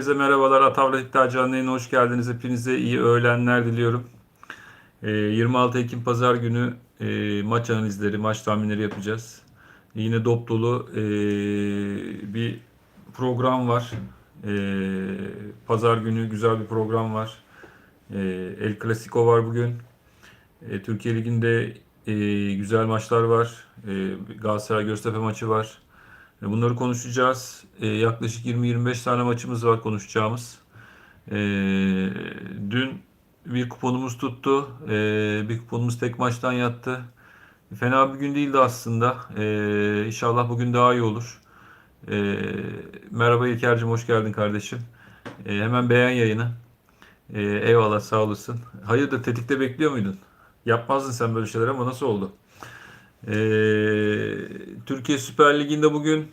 Herkese merhabalar. Atavla İddia Canlı yayına hoş geldiniz. Hepinize iyi öğlenler diliyorum. Ee, 26 Ekim Pazar günü e, maç analizleri, maç tahminleri yapacağız. Yine dop dolu e, bir program var. E, Pazar günü güzel bir program var. El Clasico var bugün. Türkiye Ligi'nde güzel maçlar var. E, Galatasaray Göztepe maçı var. E, Bunları konuşacağız. E, yaklaşık 20-25 tane maçımız var konuşacağımız. E, dün bir kuponumuz tuttu. Bir kuponumuz tek maçtan yattı. Fena bir gün değildi aslında. E, inşallah bugün daha iyi olur. Merhaba İlker'cim hoş geldin kardeşim. Hemen beğen yayını. Eyvallah sağ olasın. Hayırdır tetikte bekliyor muydun? Yapmazdın sen böyle şeyler ama nasıl oldu? Ee, Türkiye Süper Ligi'nde bugün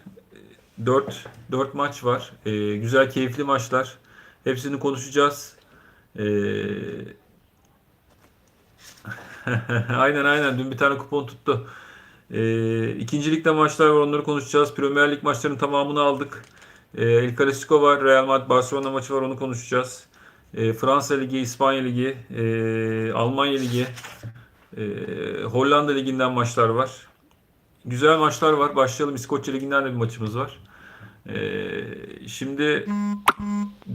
4 4 maç var. Ee, güzel, keyifli maçlar. Hepsini konuşacağız. Ee, aynen aynen. Dün bir tane kupon tuttu. Ee, ikinci ligde maçlar var. Onları konuşacağız. Premier Lig maçlarının tamamını aldık. Ee, El Clasico var. Real Madrid Barcelona maçı var. Onu konuşacağız. Ee, Fransa Ligi, İspanya Ligi, e, Almanya Ligi, e, Hollanda Ligi'nden maçlar var. Güzel maçlar var. Başlayalım. İskoçya Ligi'nden de bir maçımız var. Ee, şimdi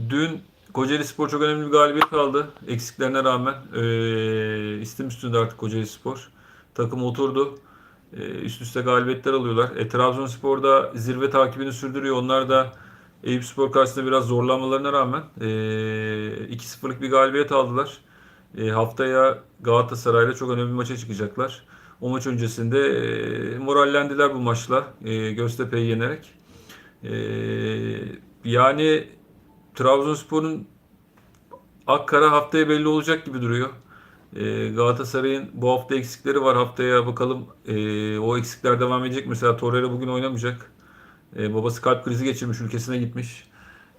dün Kocaeli Spor çok önemli bir galibiyet aldı. Eksiklerine rağmen. Ee, istim üstünde artık Kocaeli Spor. Takım oturdu. Ee, üst üste galibiyetler alıyorlar. E, Trabzonspor da zirve takibini sürdürüyor. Onlar da Eyüp Spor karşısında biraz zorlanmalarına rağmen e, 2-0'lık bir galibiyet aldılar. E, haftaya Galatasaray'la çok önemli bir maça çıkacaklar. O maç öncesinde e, morallendiler bu maçla e, Göztepe'yi yenerek. E, yani Trabzonspor'un Akkara haftaya belli olacak gibi duruyor. E, Galatasaray'ın bu hafta eksikleri var. Haftaya bakalım e, o eksikler devam edecek. Mesela Torreira bugün oynamayacak. E, babası kalp krizi geçirmiş, ülkesine gitmiş.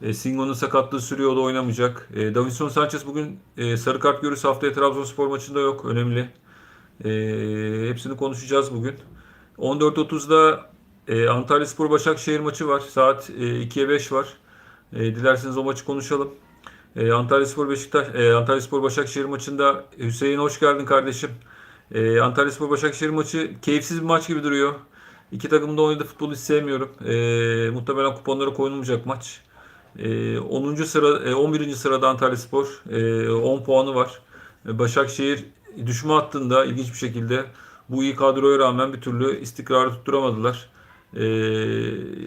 E, Singo'nun sakatlığı sürüyor, o da oynamayacak. E, Davinson Sanchez bugün e, sarı kart görürse haftaya Trabzonspor maçında yok. Önemli. E, hepsini konuşacağız bugün. 14.30'da e, Antalya Spor Başakşehir maçı var. Saat e, 2'ye 5 var. E, dilerseniz o maçı konuşalım. E, Antalya Spor Beşiktaş, e, Antalya Spor Başakşehir maçında Hüseyin hoş geldin kardeşim. E, Antalya Spor Başakşehir maçı keyifsiz bir maç gibi duruyor. İki takım da oynadığı futbolu hiç sevmiyorum. E, muhtemelen kuponlara koyulmayacak maç. E, 10. sıra, e, 11. sırada Antalya Spor. E, 10 puanı var. E, Başakşehir düşme hattında ilginç bir şekilde bu iyi kadroya rağmen bir türlü istikrarı tutturamadılar. E,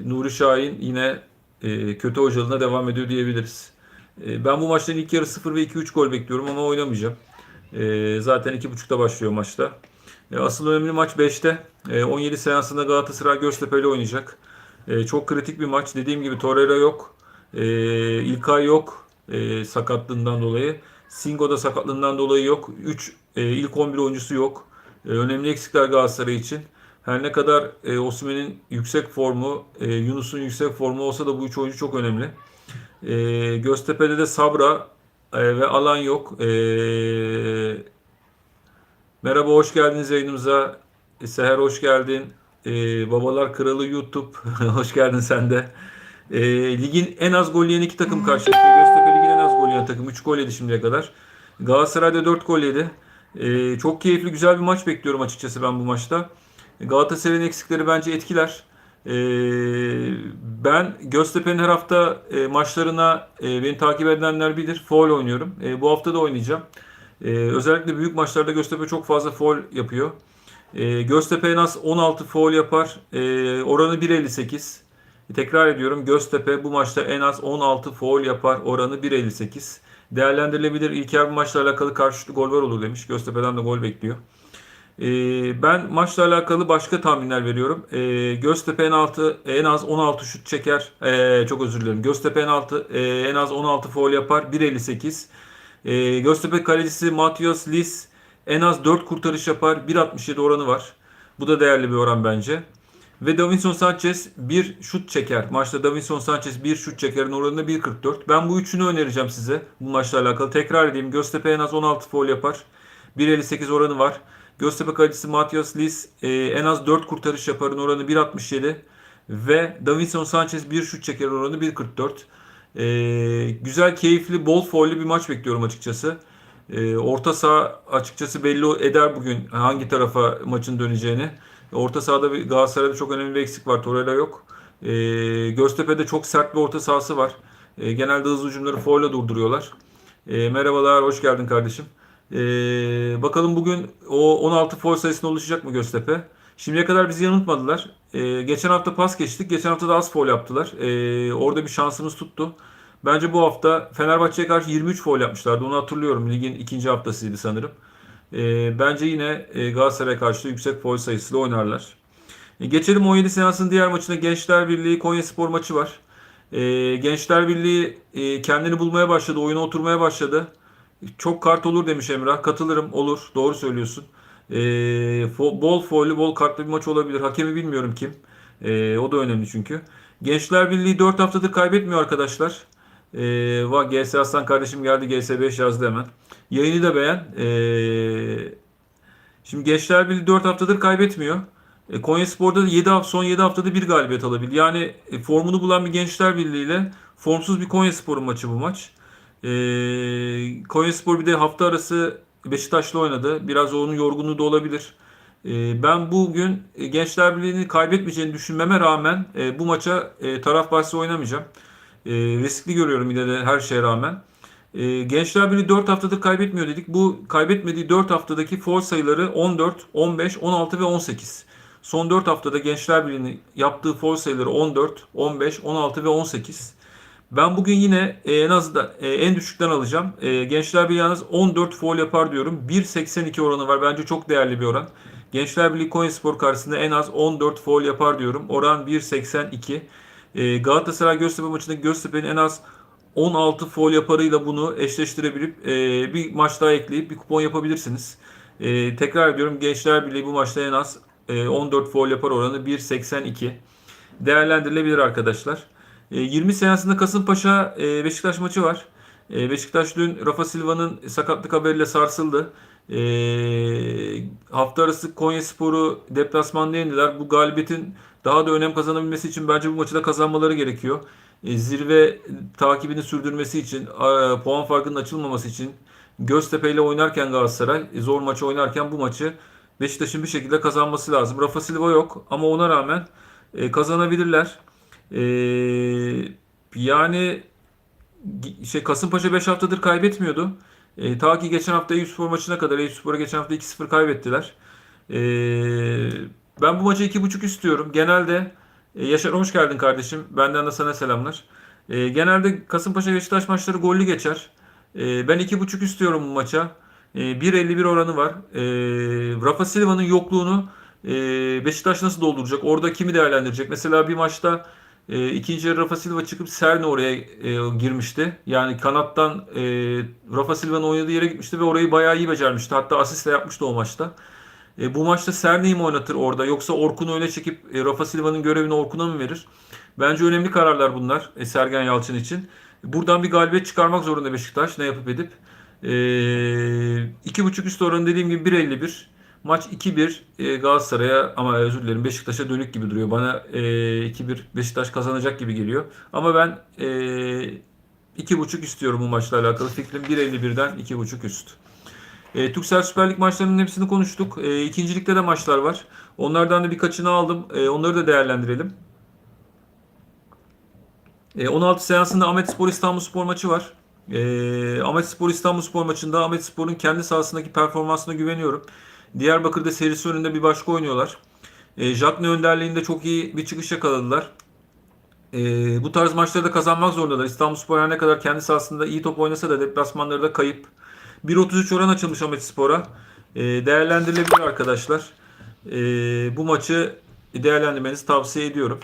Nuri Şahin yine e, kötü hocalığına devam ediyor diyebiliriz. E, ben bu maçların ilk yarı 0 ve 2-3 gol bekliyorum ama oynamayacağım. E, zaten 2.30'da başlıyor maçta. E, asıl önemli maç 5'te. E, 17 seansında Galatasaray Göztepe ile oynayacak. E, çok kritik bir maç. Dediğim gibi Torreira yok. E, İlkay yok e, sakatlığından dolayı. Singo da sakatlığından dolayı yok. 3 e, ilk 11 oyuncusu yok. E, önemli eksikler Galatasaray için. Her ne kadar e, Osimhen'in yüksek formu, e, Yunus'un yüksek formu olsa da bu üç oyuncu çok önemli. E, Göztepe'de de Sabra e, ve Alan yok. E, merhaba, hoş geldiniz yayınımıza. E, Seher hoş geldin. E, Babalar Kralı YouTube, hoş geldin sen de. E, ligin en az gol yiyen iki takım karşılaşıyor. Göztepe ligin en az gol yiyen takım. 3 gol yedi şimdiye kadar. Galatasaray'da 4 gol yedi. E, çok keyifli, güzel bir maç bekliyorum açıkçası ben bu maçta. Galatasaray'ın eksikleri bence etkiler. E, ben Göztepe'nin her hafta e, maçlarına e, beni takip edenler bilir. Foul oynuyorum. E, bu hafta da oynayacağım. E, özellikle büyük maçlarda Göztepe çok fazla foul yapıyor. E, Göztepe en az 16 foul yapar. E, oranı 1.58. Tekrar ediyorum Göztepe bu maçta en az 16 foul yapar. Oranı 1.58. Değerlendirilebilir. İlker bu maçla alakalı karşılıklı gol var olur demiş. Göztepe'den de gol bekliyor. Ee, ben maçla alakalı başka tahminler veriyorum. Ee, Göztepe en altı en az 16 şut çeker. Ee, çok özür dilerim. Göztepe en altı e, en az 16 foul yapar. 1.58. Ee, Göztepe kalecisi Matias Lis en az 4 kurtarış yapar. 1.67 oranı var. Bu da değerli bir oran bence. Ve Davinson Sanchez bir şut çeker. Maçta Davinson Sanchez bir şut çekerin oranı 1.44. Ben bu üçünü önereceğim size bu maçla alakalı. Tekrar edeyim. Göztepe en az 16 foul yapar. 1.58 oranı var. Göztepe kalecisi Matias Lis e, en az 4 kurtarış yaparın oranı 1.67 ve Davinson Sanchez bir şut çeker oranı 1.44. Ee, güzel, keyifli, bol foylu bir maç bekliyorum açıkçası. Ee, orta saha açıkçası belli eder bugün hangi tarafa maçın döneceğini. Orta sahada bir Galatasaray'da çok önemli bir eksik var. Torreira yok. Ee, Göztepe'de çok sert bir orta sahası var. Ee, genelde hızlı hücumları foyla durduruyorlar. Ee, merhabalar, hoş geldin kardeşim. Ee, bakalım bugün o 16 foul sayısına ulaşacak mı Göztepe? Şimdiye kadar bizi yanıltmadılar. Ee, geçen hafta pas geçtik. Geçen hafta da az foul yaptılar. Ee, orada bir şansımız tuttu. Bence bu hafta Fenerbahçe'ye karşı 23 foul yapmışlardı. Onu hatırlıyorum. Ligin ikinci haftasıydı sanırım. Ee, bence yine e, Galatasaray'a karşı yüksek foul sayısıyla oynarlar. E, geçelim 17 seansın diğer maçına. Gençler Birliği Konya Spor maçı var. E, Gençler Birliği e, kendini bulmaya başladı. Oyuna oturmaya başladı. Çok kart olur demiş Emrah. Katılırım. Olur. Doğru söylüyorsun. E, fo- bol foul'ü, bol kartlı bir maç olabilir. Hakemi bilmiyorum kim. E, o da önemli çünkü. Gençler Birliği 4 haftadır kaybetmiyor arkadaşlar. E, va GS Aslan kardeşim geldi. GS5 yazdı hemen. Yayını da beğen. E, şimdi Gençler Birliği 4 haftadır kaybetmiyor. E, Konya Spor'da da 7 hafta, son 7 haftada bir galibiyet alabildi. Yani e, formunu bulan bir Gençler Birliği ile formsuz bir Konya Spor'un maçı bu maç. E, Konya Spor bir de hafta arası Beşiktaş'la oynadı. Biraz onun yorgunluğu da olabilir. Ben bugün e, Gençler Birliği'ni kaybetmeyeceğini düşünmeme rağmen e, bu maça e, taraf bahsi oynamayacağım. E, riskli görüyorum yine de her şeye rağmen. E, Gençler Birliği 4 haftadır kaybetmiyor dedik. Bu kaybetmediği 4 haftadaki foul sayıları 14, 15, 16 ve 18. Son 4 haftada Gençler Birliği'nin yaptığı foul sayıları 14, 15, 16 ve 18. Ben bugün yine e, en az da e, en düşükten alacağım. E, Gençler Birliği yalnız 14 foul yapar diyorum. 1.82 oranı var. Bence çok değerli bir oran. Gençler Birliği Konyaspor karşısında en az 14 foul yapar diyorum. Oran 1.82. E, Galatasaray Göztepe maçında Göztepe'nin en az 16 foul yaparıyla bunu eşleştirebilip e, bir maç daha ekleyip bir kupon yapabilirsiniz. E, tekrar ediyorum Gençler Birliği bu maçta en az e, 14 foul yapar oranı 1.82. Değerlendirilebilir arkadaşlar. E, 20 seansında Kasımpaşa e, Beşiktaş maçı var. E, Beşiktaş dün Rafa Silva'nın sakatlık haberiyle sarsıldı. E, hafta arası Konya Sporu deplasmanda yendiler. Bu galibiyetin daha da önem kazanabilmesi için bence bu maçı da kazanmaları gerekiyor. E, zirve takibini sürdürmesi için, puan farkının açılmaması için Göztepe ile oynarken Galatasaray e, zor maçı oynarken bu maçı Beşiktaş'ın bir şekilde kazanması lazım. Rafa Silva yok ama ona rağmen e, kazanabilirler. Yani şey Kasımpaşa 5 haftadır kaybetmiyordu. E, ta ki geçen hafta Eyüpspor maçına kadar Eyüpspor'a geçen hafta 2-0 kaybettiler. E, ben bu maçı 2.5 istiyorum. Genelde e, Yaşar hoş geldin kardeşim. Benden de sana selamlar. E, genelde Kasımpaşa Beşiktaş maçları gollü geçer. E, ben 2.5 istiyorum bu maça. E, 1.51 oranı var. E, Rafa Silva'nın yokluğunu e, Beşiktaş nasıl dolduracak? Orada kimi değerlendirecek? Mesela bir maçta e, ikinci Rafa Silva çıkıp Serne oraya e, girmişti. Yani kanattan e, Rafa Silva'nın oynadığı yere gitmişti ve orayı bayağı iyi becermişti. Hatta asist de yapmıştı o maçta. E, bu maçta Serne'yi mi oynatır orada yoksa Orkun'u öyle çekip e, Rafa Silva'nın görevini Orkun'a mı verir? Bence önemli kararlar bunlar e, Sergen Yalçın için. Buradan bir galibiyet çıkarmak zorunda Beşiktaş ne yapıp edip. E, 2.5 üst oranı dediğim gibi 1.51. Maç 2-1 e, Galatasaray'a ama özür dilerim Beşiktaş'a dönük gibi duruyor. Bana e, 2-1 Beşiktaş kazanacak gibi geliyor. Ama ben e, 2.5 istiyorum bu maçla alakalı. Fikrim 1.51'den 2.5 üst. E, Türksel Süper Lig maçlarının hepsini konuştuk. E, ikincilikte de maçlar var. Onlardan da birkaçını aldım. E, onları da değerlendirelim. E, 16 seansında Ahmet Spor İstanbul Spor maçı var. E, Ahmet Spor İstanbul Spor maçında Ahmet Spor'un kendi sahasındaki performansına güveniyorum. Diyarbakır'da serisi önünde bir başka oynuyorlar. E, Jatne önderliğinde çok iyi bir çıkış yakaladılar. E, bu tarz maçları da kazanmak zorundalar. İstanbul Spor her ne kadar kendi sahasında iyi top oynasa da deplasmanları da kayıp. 1.33 oran açılmış Ahmet Spor'a. E, değerlendirilebilir arkadaşlar. E, bu maçı değerlendirmenizi tavsiye ediyorum.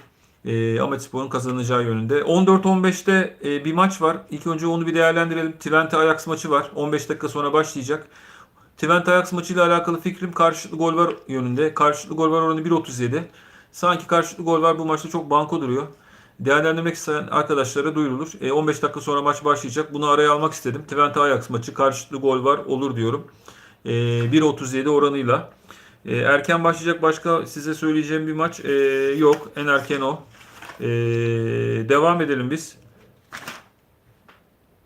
E, Ahmet Spor'un kazanacağı yönünde. 14-15'te e, bir maç var. İlk önce onu bir değerlendirelim. Twente Ajax maçı var. 15 dakika sonra başlayacak. Twente Ajax maçıyla alakalı fikrim karşılıklı gol var yönünde. Karşılıklı gol var oranı 1.37. Sanki karşılıklı gol var bu maçta çok banko duruyor. Değerlendirmek isteyen arkadaşlara duyurulur. E, 15 dakika sonra maç başlayacak. Bunu araya almak istedim. Twente Ajax maçı karşılıklı gol var olur diyorum. E, 1.37 oranıyla. E, erken başlayacak başka size söyleyeceğim bir maç e, yok. En erken o. E, devam edelim biz.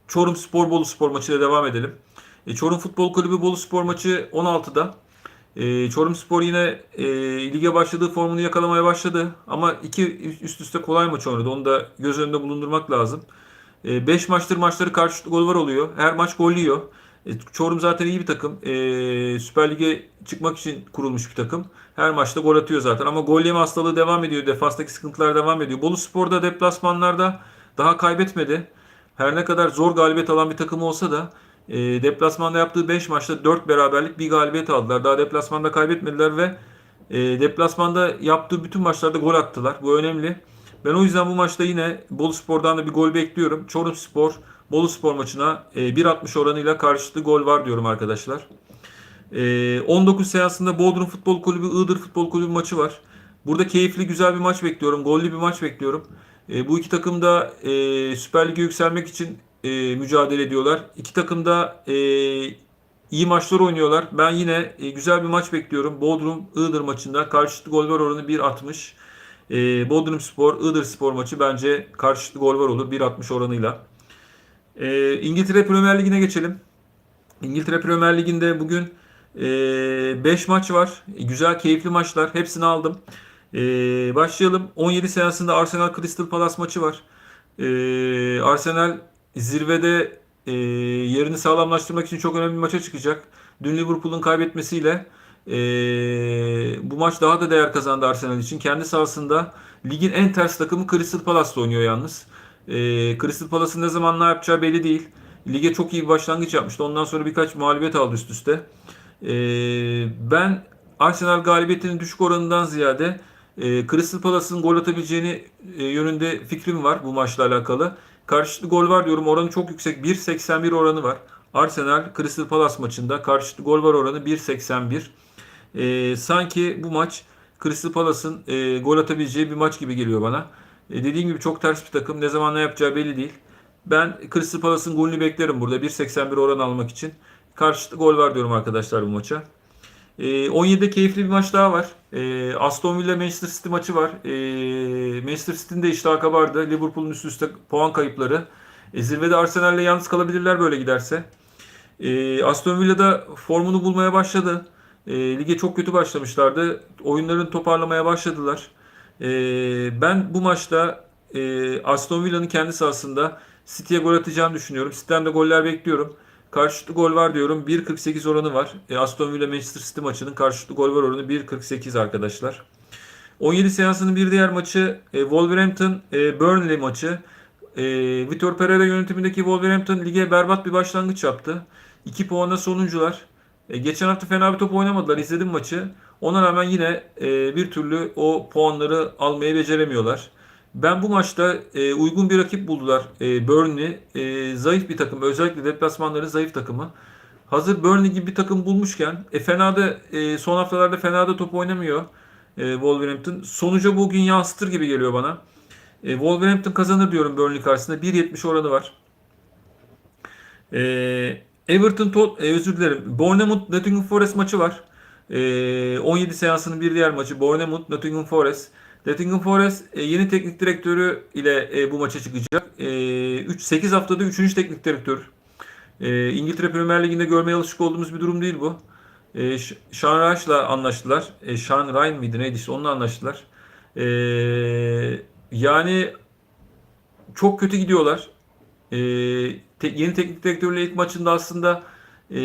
Çorum Spor Bolu Spor maçıyla devam edelim. E, Çorum Futbol Kulübü Bolu Spor maçı 16'da. E, Çorum Spor yine e, lige başladığı formunu yakalamaya başladı. Ama iki üst üste kolay maç oynadı. Onu da göz önünde bulundurmak lazım. 5 maçtır maçları karşılıklı gol var oluyor. Her maç gol yiyor. E, Çorum zaten iyi bir takım. E, Süper Lig'e çıkmak için kurulmuş bir takım. Her maçta gol atıyor zaten. Ama gol yeme hastalığı devam ediyor. Defanstaki sıkıntılar devam ediyor. Bolu Spor'da deplasmanlarda daha kaybetmedi. Her ne kadar zor galibiyet alan bir takım olsa da e, deplasmanda yaptığı 5 maçta 4 beraberlik bir galibiyet aldılar. Daha deplasmanda kaybetmediler ve e, deplasmanda yaptığı bütün maçlarda gol attılar. Bu önemli. Ben o yüzden bu maçta yine Bolu Spor'dan da bir gol bekliyorum. Çorum Spor, Bolu Spor maçına e, 1.60 oranıyla karşılıklı gol var diyorum arkadaşlar. E, 19 seansında Bodrum Futbol Kulübü, Iğdır Futbol Kulübü maçı var. Burada keyifli güzel bir maç bekliyorum. Gollü bir maç bekliyorum. E, bu iki takım da e, Süper Lig'e yükselmek için e, mücadele ediyorlar. İki takım da e, iyi maçlar oynuyorlar. Ben yine e, güzel bir maç bekliyorum. Bodrum Iğdır maçında karşılıklı gol var oranı 1.60. E, Bodrum Spor Iğdır Spor maçı bence karşılıklı gol var olur 1.60 oranıyla. E, İngiltere Premier Ligi'ne geçelim. İngiltere Premier Ligi'nde bugün 5 e, maç var. E, güzel, keyifli maçlar. Hepsini aldım. E, başlayalım. 17 seansında Arsenal Crystal Palace maçı var. E, Arsenal zirvede e, yerini sağlamlaştırmak için çok önemli bir maça çıkacak. Dün Liverpool'un kaybetmesiyle e, bu maç daha da değer kazandı Arsenal için. Kendi sahasında ligin en ters takımı Crystal Palace'la oynuyor yalnız. E, Crystal Palace'ın ne zaman ne yapacağı belli değil. Lige çok iyi bir başlangıç yapmıştı. Ondan sonra birkaç mağlubiyet aldı üst üste. E, ben Arsenal galibiyetinin düşük oranından ziyade e, Crystal Palace'ın gol atabileceğini e, yönünde fikrim var bu maçla alakalı. Karşılıklı gol var diyorum. Oranı çok yüksek. 1.81 oranı var. Arsenal Crystal Palace maçında karşılıklı gol var oranı 1.81. E, sanki bu maç Crystal Palace'ın e, gol atabileceği bir maç gibi geliyor bana. E, dediğim gibi çok ters bir takım. Ne zaman ne yapacağı belli değil. Ben Crystal Palace'ın golünü beklerim burada. 1.81 oran almak için. Karşılıklı gol var diyorum arkadaşlar bu maça. E, 17'de keyifli bir maç daha var. E, Aston Villa Manchester City maçı var. E, Manchester City'nin de iştahı kabardı. Liverpool'un üst üste puan kayıpları. E, zirvede Arsenal'le yalnız kalabilirler böyle giderse. E, Aston Villa'da formunu bulmaya başladı. E, lige çok kötü başlamışlardı. Oyunlarını toparlamaya başladılar. E, ben bu maçta e, Aston Villa'nın kendi sahasında City'ye gol atacağını düşünüyorum. City'den de goller bekliyorum. Karşılıklı gol var diyorum. 1.48 oranı var. E, Aston Villa Manchester City maçının karşılıklı gol var oranı 1.48 arkadaşlar. 17 seansının bir diğer maçı e, Wolverhampton e, Burnley maçı. E, Vitor Pereira yönetimindeki Wolverhampton lige berbat bir başlangıç yaptı. 2 puanla sonuncular. E, geçen hafta fena bir top oynamadılar. İzledim maçı. Ona rağmen yine e, bir türlü o puanları almayı beceremiyorlar. Ben bu maçta e, uygun bir rakip buldular. E, Burnley e, zayıf bir takım. Özellikle deplasmanların zayıf takımı. Hazır Burnley gibi bir takım bulmuşken e, fena da e, son haftalarda fena da top oynamıyor e, Wolverhampton. Sonuca bugün yansıtır gibi geliyor bana. E, Wolverhampton kazanır diyorum Burnley karşısında. 1.70 oranı var. E, Everton Tot e, özür dilerim. Bournemouth Nottingham Forest maçı var. E, 17 seansının bir diğer maçı Bournemouth Nottingham Forest. Nottingham Forest e, yeni teknik direktörü ile e, bu maça çıkacak. E, 3 8 haftada 3. teknik direktör. E, İngiltere Premier Ligi'nde görmeye alışık olduğumuz bir durum değil bu. E, Sean Rice'la anlaştılar. E, Sean Ryan mıydı neydi işte onunla anlaştılar. E, yani çok kötü gidiyorlar. E, te, yeni teknik direktörle ilk maçında aslında e,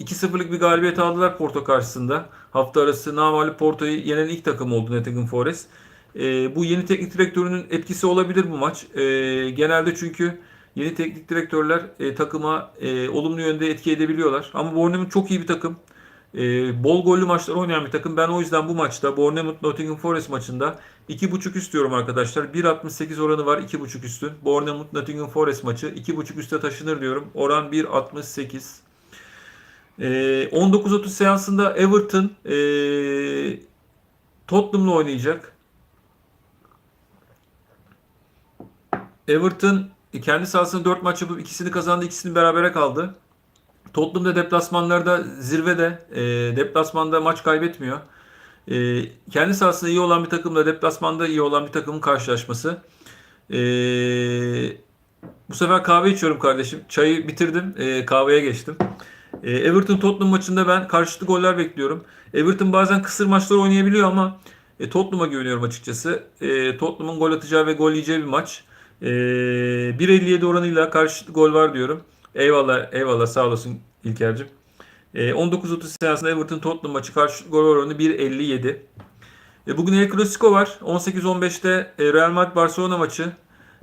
2-0'lık bir galibiyet aldılar Porto karşısında. Hafta arası namalip Porto'yu yenen ilk takım oldu Nottingham Forest. E, bu yeni teknik direktörünün etkisi olabilir bu maç. E, genelde çünkü yeni teknik direktörler e, takıma e, olumlu yönde etki edebiliyorlar. Ama Bournemouth çok iyi bir takım. E, bol gollü maçlar oynayan bir takım. Ben o yüzden bu maçta Bournemouth Nottingham Forest maçında 2.5 üst diyorum arkadaşlar. 1.68 oranı var 2.5 üstün. Bournemouth Nottingham Forest maçı 2.5 üste taşınır diyorum. Oran 1.68. E, 19.30 seansında Everton e, Tottenham'la oynayacak. Everton kendi sahasında 4 maç yapıp ikisini kazandı, ikisini berabere kaldı. Tottenham da deplasmanlarda zirvede. E, deplasmanda maç kaybetmiyor. E, kendi sahasında iyi olan bir takımla deplasmanda iyi olan bir takımın karşılaşması. E, Bu sefer kahve içiyorum kardeşim. Çayı bitirdim. E, kahveye geçtim. E, Everton Tottenham maçında ben karşılıklı goller bekliyorum. Everton bazen kısır maçlar oynayabiliyor ama e, Tottenham'a güveniyorum açıkçası. E, Tottenham'ın gol atacağı ve gol yiyeceği bir maç. E, 1.57 oranıyla karşılıklı gol var diyorum. Eyvallah, eyvallah sağ olasın İlker'cim. E, 19.30 seansında Everton Tottenham maçı karşılıklı gol oranı 1.57. E, bugün El Clasico var. 18-15'te e, Real Madrid Barcelona maçı.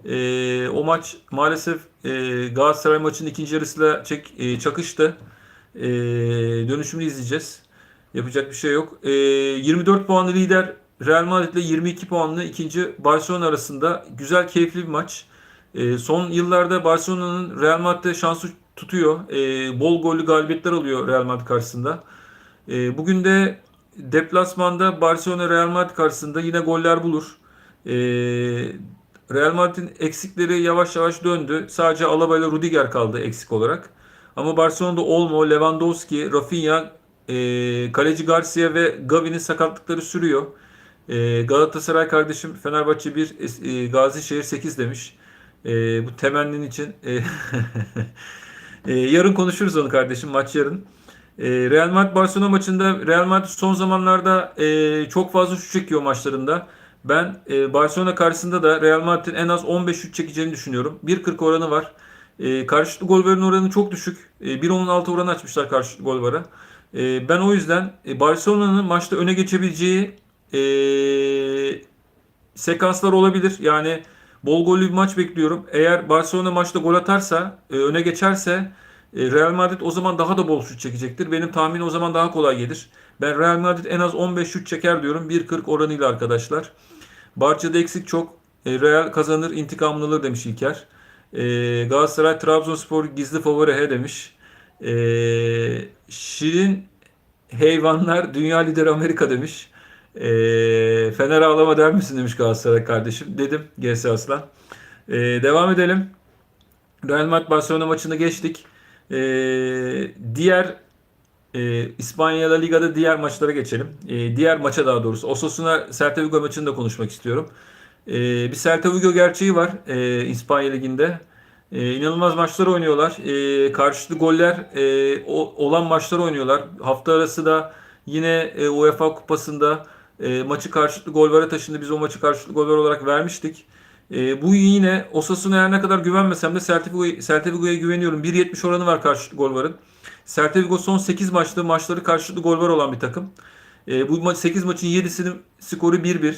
E, o maç maalesef e, Galatasaray maçının ikinci yarısıyla çek, e, çakıştı. E, dönüşümünü izleyeceğiz. Yapacak bir şey yok. E, 24 puanlı lider Real Madrid ile 22 puanlı ikinci Barcelona arasında güzel keyifli bir maç. E, son yıllarda Barcelona'nın Real Madrid'de şansı tutuyor. E, bol gollü galibiyetler alıyor Real Madrid karşısında. E, bugün de deplasmanda Barcelona Real Madrid karşısında yine goller bulur. E, Real Madrid'in eksikleri yavaş yavaş döndü. Sadece Alaba ile Rudiger kaldı eksik olarak. Ama Barcelona'da Olmo, Lewandowski, Rafinha, e, kaleci Garcia ve Gavi'nin sakatlıkları sürüyor. E, Galatasaray kardeşim Fenerbahçe 1, e, Gazişehir 8 demiş. E, bu temenninin için e, e, yarın konuşuruz onu kardeşim maç yarın. E, Real Madrid Barcelona maçında Real Madrid son zamanlarda e, çok fazla şut çekiyor maçlarında. Ben e, Barcelona karşısında da Real Madrid'in en az 15 şut çekeceğini düşünüyorum. 1.40 oranı var. E, karşılıklı gol veren oranı çok düşük. E, 1.16 oranı açmışlar karşılıklı gol vara. E, ben o yüzden e, Barcelona'nın maçta öne geçebileceği e, sekanslar olabilir. Yani bol gollü bir maç bekliyorum. Eğer Barcelona maçta gol atarsa, e, öne geçerse e, Real Madrid o zaman daha da bol şut çekecektir. Benim tahminim o zaman daha kolay gelir. Ben Real Madrid en az 15 şut çeker diyorum. 1.40 oranıyla arkadaşlar. Barça'da eksik çok. E, Real kazanır, intikamını alır demiş İlker. E, Galatasaray Trabzonspor gizli favori he demiş. E, Şirin Heyvanlar dünya lideri Amerika demiş. E, Fener ağlama der misin demiş Galatasaray kardeşim. Dedim GS Aslan. E, devam edelim. Real Madrid Barcelona maçını geçtik. E, diğer e, İspanya Liga'da diğer maçlara geçelim. E, diğer maça daha doğrusu. Osasuna Celta Vigo maçını da konuşmak istiyorum. E, bir Celta Vigo gerçeği var e, İspanya Ligi'nde. E, inanılmaz maçlar oynuyorlar. E, karşılıklı goller e, o, olan maçlar oynuyorlar. Hafta arası da yine e, UEFA Kupası'nda e, maçı karşılıklı gol vara taşındı. Biz o maçı karşılıklı gol var olarak vermiştik. E, bu yine Osasuna'ya her ne kadar güvenmesem de Celta Vigo'ya güveniyorum. 1.70 oranı var karşılıklı gol varın. Celta son 8 maçta maçları karşılıklı gol var olan bir takım. E, bu maç 8 maçın 7'sinin skoru 1-1.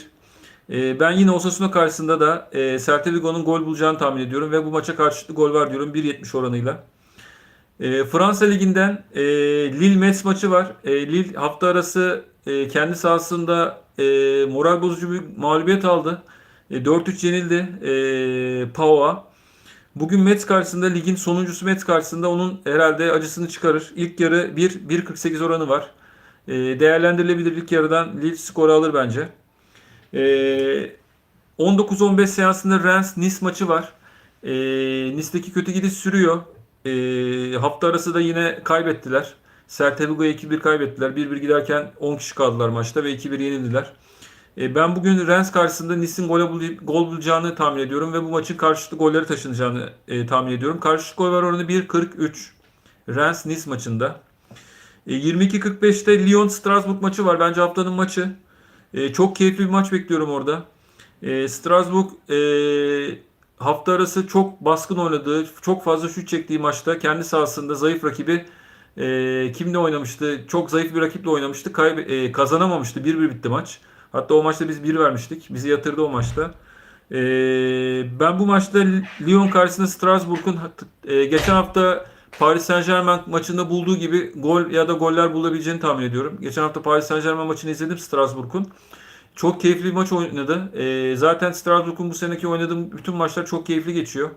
E, ben yine Osasuna karşısında da e, Celta Vigo'nun gol bulacağını tahmin ediyorum ve bu maça karşılıklı gol var diyorum 1.70 oranıyla. E, Fransa Ligi'nden e, Lille Metz maçı var. E, Lille hafta arası e, kendi sahasında e, moral bozucu bir mağlubiyet aldı. E, 4-3 yenildi e, Pau'a. Bugün Mets karşısında ligin sonuncusu Mets karşısında onun herhalde acısını çıkarır. İlk yarı 1 1.48 oranı var. E, değerlendirilebilir ilk yarıdan Lille skoru alır bence. E, 19-15 seansında Rennes Nice maçı var. E, Nice'deki kötü gidiş sürüyor. E, hafta arası da yine kaybettiler. Celta Vigo'ya 2-1 kaybettiler. 1-1 giderken 10 kişi kaldılar maçta ve 2-1 yenildiler. E, ben bugün Rennes karşısında Nice'in gol, bul gol bulacağını tahmin ediyorum ve bu maçın karşılıklı golleri taşınacağını e, tahmin ediyorum. Karşılıklı gol var oranı 1.43. Rennes Nice maçında. E, 22.45'te Lyon Strasbourg maçı var. Bence haftanın maçı. E, çok keyifli bir maç bekliyorum orada. E, Strasbourg e, hafta arası çok baskın oynadığı, çok fazla şut çektiği maçta kendi sahasında zayıf rakibi e, kimle oynamıştı? Çok zayıf bir rakiple oynamıştı. Kaybe e, kazanamamıştı. 1-1 bitti maç. Hatta o maçta biz 1 vermiştik. Bizi yatırdı o maçta. E, ben bu maçta Lyon karşısında Strasbourg'un e, geçen hafta Paris Saint Germain maçında bulduğu gibi gol ya da goller bulabileceğini tahmin ediyorum. Geçen hafta Paris Saint Germain maçını izledim Strasbourg'un. Çok keyifli bir maç oynadı. E, zaten Strasbourg'un bu seneki oynadığı bütün maçlar çok keyifli geçiyor.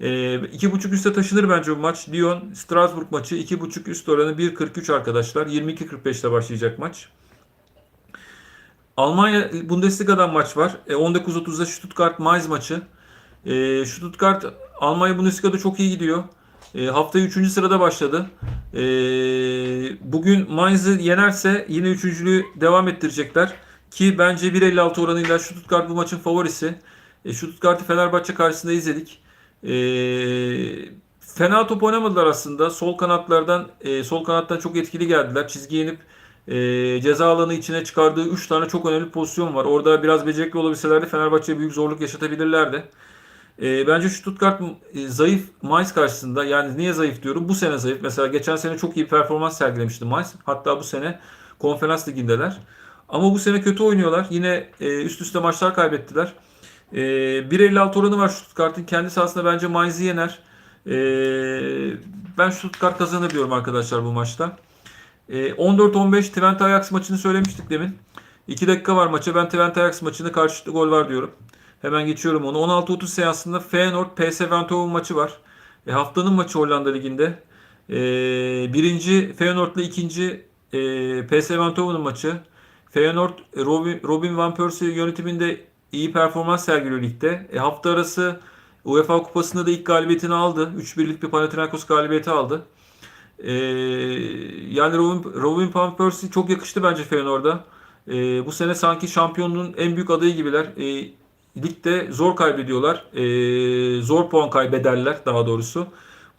E, iki buçuk üste taşınır bence bu maç. Lyon Strasbourg maçı iki buçuk üst oranı 1.43 arkadaşlar. 22.45'te başlayacak maç. Almanya Bundesliga'dan maç var. E, 19.30'da Stuttgart Mainz maçı. E, Stuttgart Almanya Bundesliga'da çok iyi gidiyor. E, haftayı 3. sırada başladı. E, bugün Mainz'ı yenerse yine üçüncülüğü devam ettirecekler. Ki bence 1.56 oranıyla Stuttgart bu maçın favorisi. E, Stuttgart'ı Fenerbahçe karşısında izledik. E, fena top oynamadılar aslında. Sol kanatlardan e, sol kanattan çok etkili geldiler. Çizgiye inip e, ceza alanı içine çıkardığı 3 tane çok önemli pozisyon var. Orada biraz becerikli olabilselerdi Fenerbahçe'ye büyük zorluk yaşatabilirlerdi. E, bence Stuttgart e, zayıf Mainz karşısında. Yani niye zayıf diyorum? Bu sene zayıf. Mesela geçen sene çok iyi performans sergilemişti Mainz. Hatta bu sene konferans ligindeler. Ama bu sene kötü oynuyorlar. Yine e, üst üste maçlar kaybettiler. E, 1.56 oranı var Stuttgart'ın. Kendi sahasında bence Mainz'i yener. E, ben Stuttgart kazanır diyorum arkadaşlar bu maçta. E, 14-15 Twente Ajax maçını söylemiştik demin. 2 dakika var maça. Ben Twente Ajax maçında karşılıklı gol var diyorum. Hemen geçiyorum onu. 16-30 seansında Feyenoord PSV Eindhoven maçı var. E, haftanın maçı Hollanda Ligi'nde. E, birinci Feyenoord'la ikinci e, PSV Eindhoven'ın maçı. Feyenoord Robin, Robin Van Persie yönetiminde iyi performans sergiliyor ligde. E, hafta arası UEFA Kupası'nda da ilk galibiyetini aldı. 3-1'lik bir Panathinaikos galibiyeti aldı. E, yani Robin, Robin Van Persie çok yakıştı bence Feyenoord'a. E, bu sene sanki şampiyonluğun en büyük adayı gibiler. E, ligde zor kaybediyorlar. E, zor puan kaybederler daha doğrusu.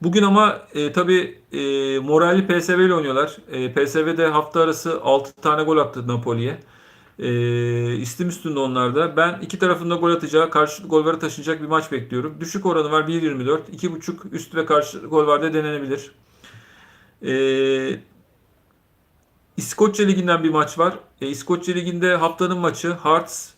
Bugün ama e, tabii e, moralli PSV ile oynuyorlar. E, PSV'de hafta arası 6 tane gol attı Napoli'ye. E, istim üstünde onlarda. Ben iki tarafında gol atacağı, karşılıklı golleri taşıyacak bir maç bekliyorum. Düşük oranı var 1.24. 2.5 üst ve karşılıklı gol var da denenebilir. E, İskoçya Ligi'nden bir maç var. E, İskoçya Ligi'nde haftanın maçı Hearts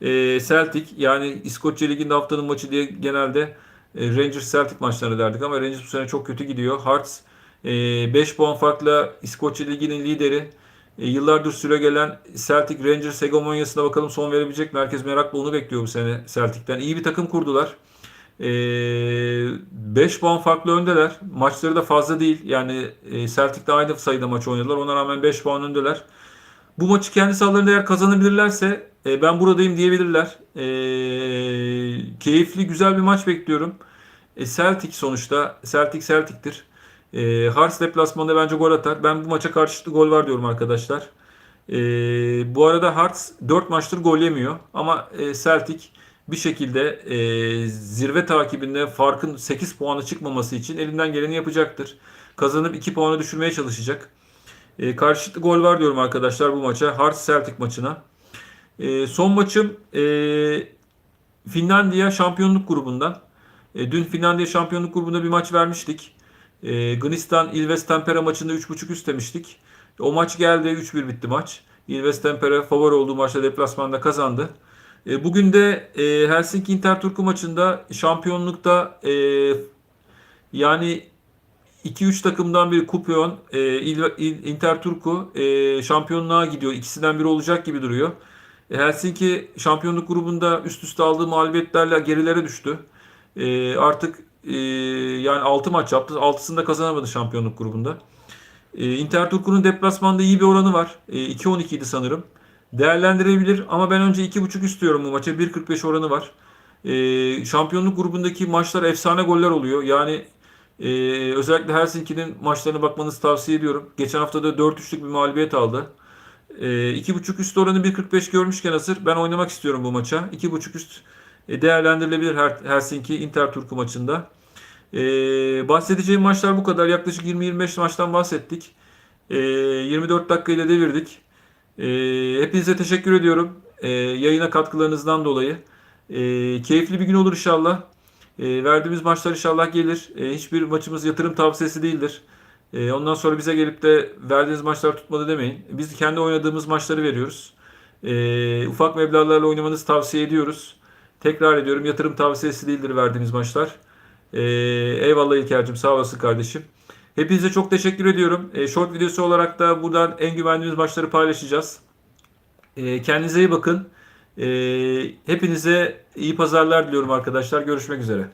e, Celtic. Yani İskoçya Ligi'nde haftanın maçı diye genelde e, Rangers Celtic maçlarını derdik ama Rangers bu sene çok kötü gidiyor. Hearts 5 e, puan farkla İskoçya Ligi'nin lideri. E, yıllardır süre gelen Celtic Rangers hegemonyasına bakalım son verebilecek mi? Herkes merakla onu bekliyor bu sene Celtic'ten. İyi bir takım kurdular. 5 puan farklı öndeler. Maçları da fazla değil. Yani Celtic'de aynı sayıda maç oynadılar. Ona rağmen 5 puan öndeler. Bu maçı kendi sahalarında eğer kazanabilirlerse e, ben buradayım diyebilirler. E, keyifli güzel bir maç bekliyorum. E, Celtic sonuçta. Celtic Celtic'tir. E, Hearts deplasmanında bence gol atar. Ben bu maça karşılıklı gol var diyorum arkadaşlar. E, bu arada Hearts 4 maçtır gol yemiyor. Ama e, Celtic bir şekilde e, zirve takibinde farkın 8 puanı çıkmaması için elinden geleni yapacaktır. Kazanıp 2 puanı düşürmeye çalışacak. E, karşılıklı gol var diyorum arkadaşlar bu maça. Hearts Celtic maçına. E, son maçım e, Finlandiya şampiyonluk grubundan. E, dün Finlandiya şampiyonluk grubunda bir maç vermiştik. E, Gnistan Ilves Tempera maçında 3.5 üst demiştik. O maç geldi 3-1 bitti maç. Ilves Tempera favori olduğu maçta deplasmanda kazandı. E, bugün de e, Helsinki Interturku maçında şampiyonlukta e, yani 2-3 takımdan biri Kupion, e, Inter Turku e, şampiyonluğa gidiyor. İkisinden biri olacak gibi duruyor. E, Helsinki şampiyonluk grubunda üst üste aldığı mağlubiyetlerle gerilere düştü. E, artık e, yani 6 maç yaptı. 6'sını kazanamadı şampiyonluk grubunda. E, Inter Turku'nun deplasmanda iyi bir oranı var. E, 2-12 idi sanırım. Değerlendirebilir ama ben önce 2.5 istiyorum bu maça. 1.45 oranı var. E, şampiyonluk grubundaki maçlar efsane goller oluyor. Yani ee, özellikle Helsinki'nin maçlarına bakmanızı tavsiye ediyorum. Geçen hafta da 4-3'lük bir mağlubiyet aldı. Ee, 2.5 üst oranı 1.45 görmüşken hazır. Ben oynamak istiyorum bu maça. 2.5 üst e, değerlendirilebilir Helsinki Inter Turku maçında. Ee, bahsedeceğim maçlar bu kadar. Yaklaşık 20-25 maçtan bahsettik. Ee, 24 dakikayla devirdik. Ee, hepinize teşekkür ediyorum. Yayına katkılarınızdan dolayı. Keyifli bir gün olur inşallah. E, verdiğimiz maçlar inşallah gelir. E, hiçbir maçımız yatırım tavsiyesi değildir. E, ondan sonra bize gelip de verdiğiniz maçlar tutmadı demeyin. Biz kendi oynadığımız maçları veriyoruz. E, ufak meblağlarla oynamanızı tavsiye ediyoruz. Tekrar ediyorum yatırım tavsiyesi değildir verdiğimiz maçlar. E, eyvallah İlker'cim sağ olasın kardeşim. Hepinize çok teşekkür ediyorum. E, short videosu olarak da buradan en güvendiğimiz maçları paylaşacağız. E, kendinize iyi bakın. E, hepinize iyi pazarlar diliyorum arkadaşlar. Görüşmek üzere.